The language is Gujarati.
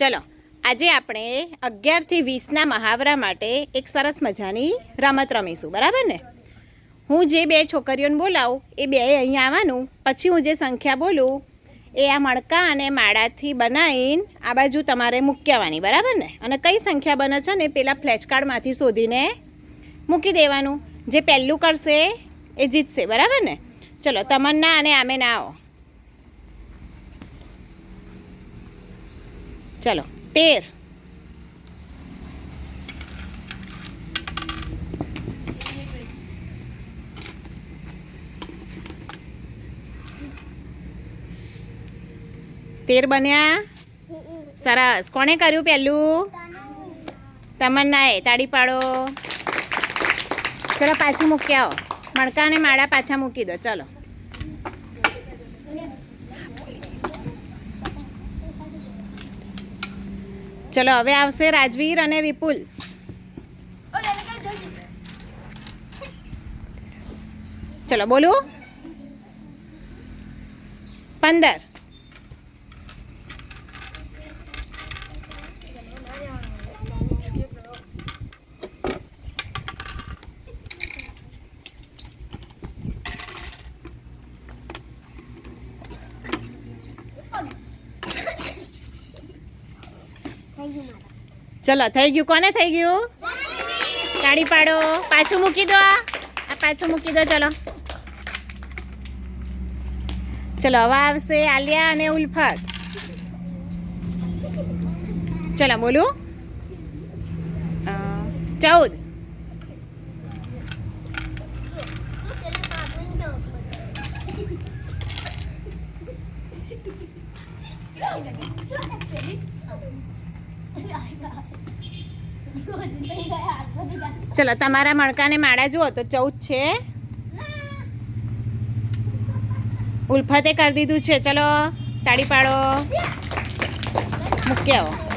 ચલો, આજે આપણે અગિયારથી વીસના મહાવરા માટે એક સરસ મજાની રમત રમીશું, બરાબર ને? હું જે બે છોકરીઓને બોલાવું, એ બે અહીંયા આવવાનું, પછી હું જે સંખ્યા બોલું, એ આ મણકા અને માળાથી બનાવીને આ બાજુ તમારે મૂકી આવવાની બરાબર ને? અને કઈ સંખ્યા બને છે ને પેલા ફ્લેશકાર્ડમાંથી શોધીને મૂકી દેવાનું. જે પહેલું કરશે એ જીતશે, બરાબર ને? ચલો, તમન્ના અને આમે ના આવો. ચલો, તેર. તેર બન્યા? સરસ. કોણે કર્યું પહેલું? તમન્નાએ. તાળી પાડો. ચલો, પાછું મૂકી આવો. મણકાને માળા પાછા મૂકી દો. ચલો. ચલો હવે આવશે રાજવીર અને વિપુલ. ચલો બોલું? પંદર. ચલો, થઈ ગયું. કોને થઈ ગયું? કાઢી પાડો. પાછું મૂકી દો આ. પાછું મૂકી દો, ચલો. ચલો, હવે આવશે આલિયા અને ઉલ્ફત. ચલો, બોલું. ચૌદ. ચલો, તમારા મણકાને માળા જુઓ તો ચૌદ છે. ઉલ્ફતે કરી દીધું છે. ચલો, તાળી પાડો. મૂકી આવો.